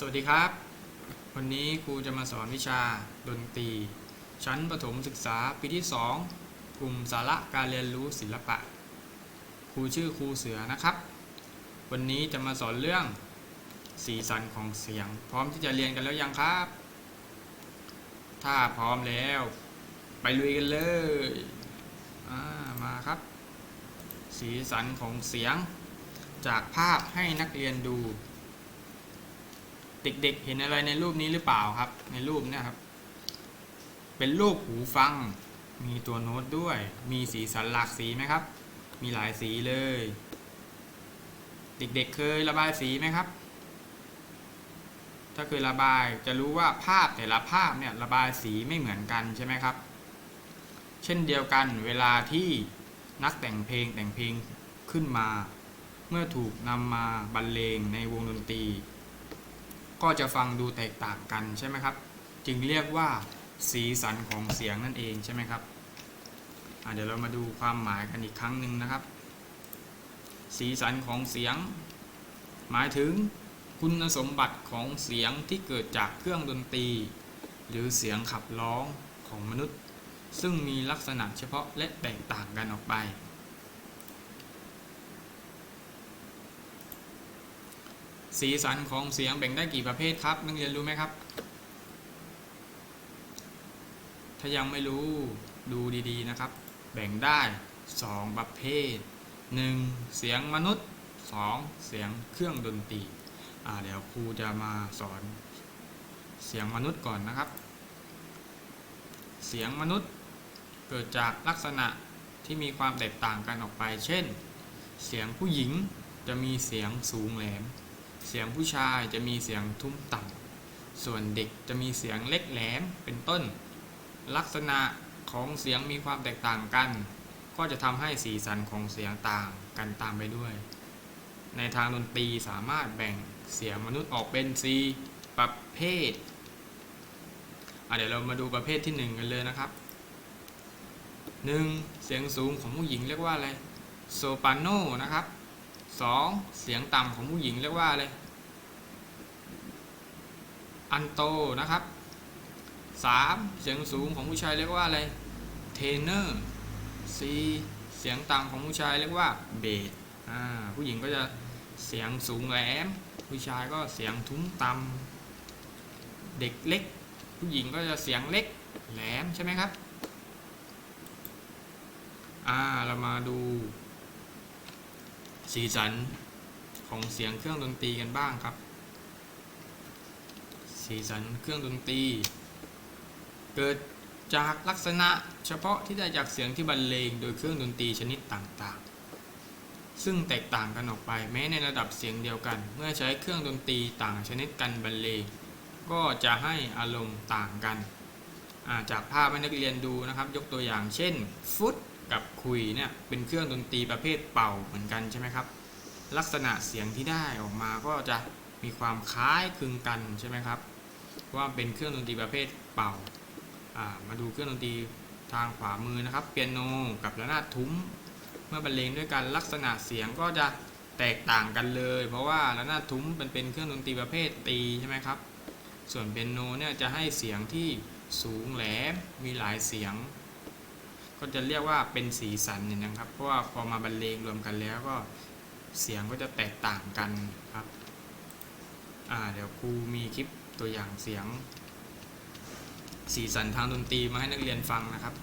สวัสดีครับ วันนี้ครูจะมาสอนวิชาดนตรี ชั้นประถมศึกษาปีที่ 2 กลุ่มสาระการเรียนรู้ศิลปะ ครูชื่อครูเสือนะครับ วันนี้จะมาสอนเรื่องสีสันของเสียง พร้อมที่จะเรียนกันแล้วยังครับ ถ้าพร้อมแล้ว ไปลุยกันเลยามาครับ สีสันของเสียง จากภาพให้นักเรียนดู เด็กๆ เห็นอะไรในรูปนี้หรือเปล่าครับ ในรูปนะครับ เป็นรูปหูฟัง มีตัวโน้ตด้วย มีสีสันหลากสีไหมครับ มีหลายสีเลย เด็กๆ เคยระบายสีไหมครับ ถ้าเคยระบายจะรู้ว่าภาพแต่ละภาพเนี่ยระบายสีไม่เหมือนกันใช่ไหมครับ เช่นเดียวกันเวลาที่นักแต่งเพลงแต่งเพลงขึ้นมา เมื่อถูกนำมาบรรเลงในวงดนตรี ก็จะฟังดูแตกต่างกันใช่ไหมครับ จึงเรียกว่าสีสันของเสียงนั่นเองใช่ไหมครับเดี๋ยวเรามาดูความหมายกันอีกครั้งหนึ่งนะครับ สีสันของเสียง หมายถึงคุณสมบัติของเสียงที่เกิดจากเครื่องดนตรี หรือเสียงขับร้องของมนุษย์ ซึ่งมีลักษณะเฉพาะและแตกต่างกันออกไป สีสันของเสียงแบ่งได้กี่ประเภทครับนักเรียนรู้ไหมครับ ถ้ายังไม่รู้ดูดีๆนะครับ แบ่งได้ 2 ประเภท 1. เสียงมนุษย์ 2. เสียงเครื่องดนตรีอ่าเดี๋ยวครูจะมาสอนเสียงมนุษย์ก่อนนะครับ เสียงมนุษย์เกิดจากลักษณะที่มีความแตกต่างกันออกไป เช่น เสียงผู้หญิงจะมีเสียงสูงแหลม เสียงผู้ชายจะมีเสียงทุ้มต่ำ ส่วนเด็กจะมีเสียงเล็กแหลมเป็นต้น ลักษณะของเสียงมีความแตกต่างกัน ก็จะทำให้สีสันของเสียงต่างกันตามไปด้วย ในทางดนตรีสามารถแบ่งเสียงมนุษย์ออกเป็นสีประเภทเดี๋ยวเรามาดูประเภทที่หนึ่งกันเลยนะครับ 1. เสียงสูงของผู้หญิงเรียกว่าอะไรโซปราโนนะครับ 2. เสียงต่ำของผู้หญิงเรียกว่าอะไรอันโตนะครับ 3. เสียงสูงของผู้ชายเรียกว่าอะไรเทเนอร์ 4. เสียงต่ำของผู้ชายเรียกว่าเบสอ่าผู้หญิงก็จะเสียงสูงแหลม ผู้ชายก็เสียงทุ้มต่ำเด็กเล็ก ผู้หญิงก็จะเสียงเล็กแหลมใช่ไหมครับอ่าเรามาดู สีสันของเสียงเครื่องดนตรีกันบ้างครับ สีสันเครื่องดนตรี เกิดจากลักษณะเฉพาะที่ได้จากเสียงที่บรรเลงโดยเครื่องดนตรีชนิดต่างๆ ซึ่งแตกต่างกันออกไปแม้ในระดับเสียงเดียวกัน เมื่อใช้เครื่องดนตรีต่างชนิดกันบรรเลงก็จะให้อารมณ์ต่างกันาจากภาพให้นักเรียนดูนะครับ ยกตัวอย่างเช่นฟุต กับคุยเนี่ยเป็นเครื่องดนตรีประเภทเป่าเหมือนกันใช่ไหมครับ ลักษณะเสียงที่ได้ออกมาก็จะมีความคล้ายคลึงกันใช่ไหมครับ ว่าเป็นเครื่องดนตรีประเภทเป่าอ่ามาดูเครื่องดนตรีทางขวามือนะครับ เปียโนกับระนาดทุ้ม เมื่อบรรเลงด้วยกันลักษณะเสียงก็จะแตกต่างกันเลย เพราะว่าระนาดทุ้มมันเป็นเครื่องดนตรีประเภทตีใช่ไหมครับ ส่วนเปียโนเนี่ยจะให้เสียงที่สูงแหลมมีหลายเสียง ก็จะเรียกว่าเป็นสีสันเนี่ยนะครับ เพราะว่าพอมาบรรเลงรวมกันแล้วก็เสียงก็จะแตกต่างกันครับอ่าเดี๋ยวครูมีคลิปตัวอย่างเสียง สีสันทางดนตรีมาให้นักเรียนฟังนะครับ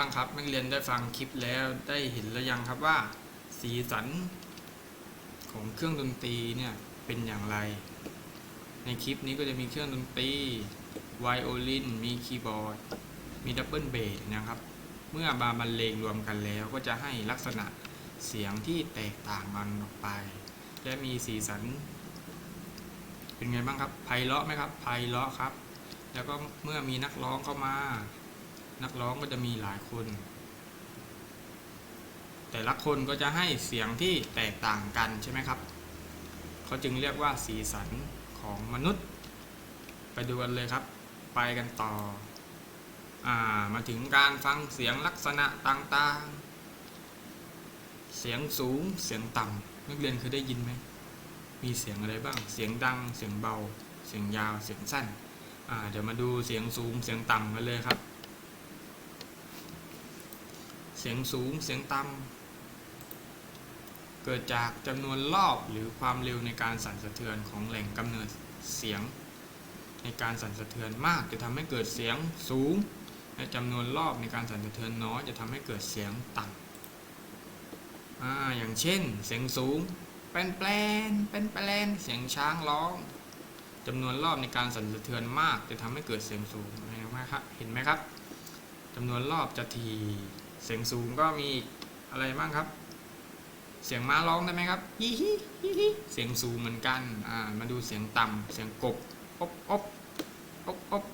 บ้างครับ นักเรียนได้ฟังคลิปแล้วได้เห็นแล้วยังครับว่า สีสันของเครื่องดนตรีเนี่ยเป็นอย่างไร ในคลิปนี้ก็จะมีเครื่องดนตรีไวโอลินมีคีย์บอร์ด มีดับเบิลเบสนะครับ เมื่อบาบรรเลงรวมกันแล้วก็จะให้ลักษณะเสียงที่แตกต่างกันออกไป และมีสีสัน เป็นไงบ้างครับไพเราะไหมครับไพเราะครับ แล้วก็เมื่อมีนักร้องเข้ามา นักร้องก็จะมีหลายคน แต่ละคนก็จะให้เสียงที่แตกต่างกันใช่ไหมครับ เขาจึงเรียกว่าสีสันของมนุษย์ ไปดูกันเลยครับ ไปกันต่ออามาถึงการฟังเสียงลักษณะต่างๆ เสียงสูงเสียงต่ำนักเรียนเคยได้ยินไหมมีเสียงอะไรบ้าง เสียงดัง เสียงเบา เสียงยาว เสียงสั้น เดี๋ยวมาดูเสียงสูง เสียงต่ำกันเลยครับ เสียงสูง เสียงต่ำ เกิดจากจำนวนรอบหรือความเร็วในการสั่นสะเทือนของแหล่งกำเนิดเสียง ในการสั่นสะเทือนมากจะทำให้เกิดเสียงสูง และจำนวนรอบในการสั่นสะเทือนน้อยจะทำให้เกิดเสียงต่ำออย่างเช่น เสียงสูง เป็นแปลนเป็นแปลนเสียงช้างร้องจำนวนรอบในการสั่นสะเทือนมากจะทำให้เกิดเสียงสูงเห็นไหมครับเห็นไหมครับจำนวนรอบจะที เสียงสูงก็มีอะไรบ้างครับ เสียงม้าร้องได้ไหมครับฮิฮิฮิฮิเสียงสูงเหมือนกันอ่ามาดูเสียงต่ำเสียงกบอบอบอบอบ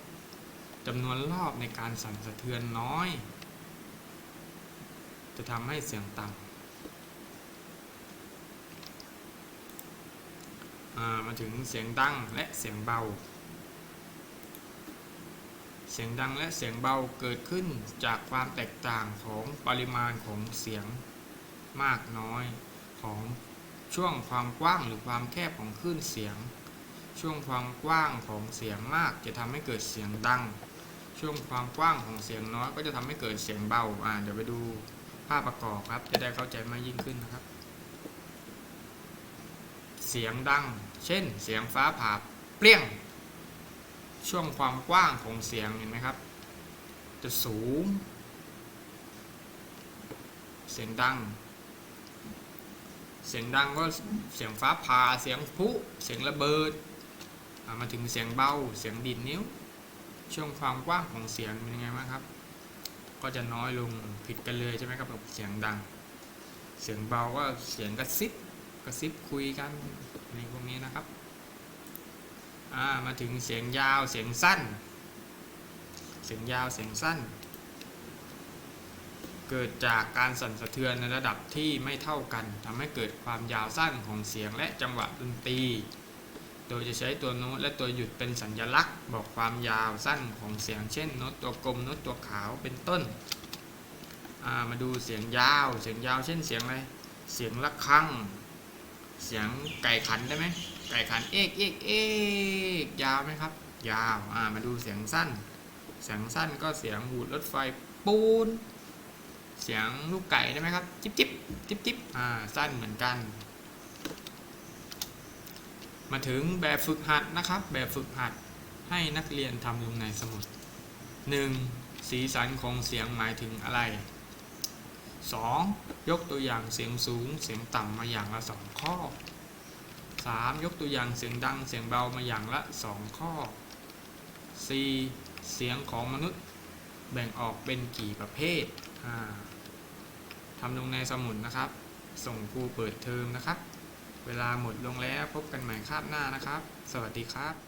จำนวนรอบในการสั่นสะเทือนน้อย จะทำให้เสียงต่ำมาถึงเสียงดังและเสียงเบา สียงดังและเสียงเบาเกิดขึ้นจากความแตกต่างของปริมาณของเสียงมากน้อยของช่วงความกว้างหรือความแคบของคลื่นเสียง ช่วงความกว้างของเสียงมากจะทำให้เกิดเสียงดัง ช่วงความกว้างของเสียงน้อยก็จะทำให้เกิดเสียงเบาอ่าเดี๋ยวไปดูภาพประกอบครับ จะได้เข้าใจมากยิ่งขึ้นนะครับ เสียงดัง เช่น เสียงฟ้าผ่าเปรี้ยง ช่วงความกว้างของเสียงเห็นไหมครับ จะสูง เสียงดัง เสียงดังก็เสียงฟ้าผ่าเสียงพุเสียงระเบิดมาถึงเสียงเบาเสียงดินนิ้ว ช่วงความกว้างของเสียงเป็นยังไงบ้างครับ ก็จะน้อยลงผิดกันเลยใช่ไหมครับกับเสียงดัง เสียงเบาก็เสียงกระซิบกระซิบคุยกันในพวกนี้นะครับ อ่ามาถึงเสียงยาวเสียงสั้น เสียงยาวเสียงสั้น เกิดจากการสั่นสะเทือนในระดับที่ไม่เท่ากันทำให้เกิดความยาวสั้นของเสียงและจังหวะดนตรี โดยจะใช้ตัวโน้ตและตัวหยุดเป็นสัญลักษณ์ บอกความยาวสั้นของเสียง เช่นโน้ตตัวกลมโน้ตตัวขาวเป็นต้นามาดูเสียงยาว เสียงยาวเช่นเสียงอะไร เสียงระฆัง เสียงไก่ขันได้ไหมไก่ขันเอกเอกเอกยาวไหมครับ ยาวอ่ามาดูเสียงสั้น เสียงสั้นก็เสียงหูดรถไฟปูน เสียงลูกไก่ได้ไหมครับ จิ๊บจิ๊บจิ๊บจิ๊บอ่าสั้นเหมือนกัน มาถึงแบบฝึกหัดนะครับ แบบฝึกหัดให้นักเรียนทำลงในสมุด 1. สีสันของเสียงหมายถึงอะไร 2. ยกตัวอย่างเสียงสูงเสียงต่ำมาอย่างละ 2 ข้อ 3. ยกตัวอย่างเสียงดังเสียงเบามาอย่างละ 2 ข้อ 4. เสียงของมนุษย์แบ่งออกเป็นกี่ประเภท 5. ทำลงในสมุดนะครับ ส่งครูเปิดเทอมนะครับ เวลาหมดลงแล้วพบกันใหม่คาบหน้านะครับ สวัสดีครับ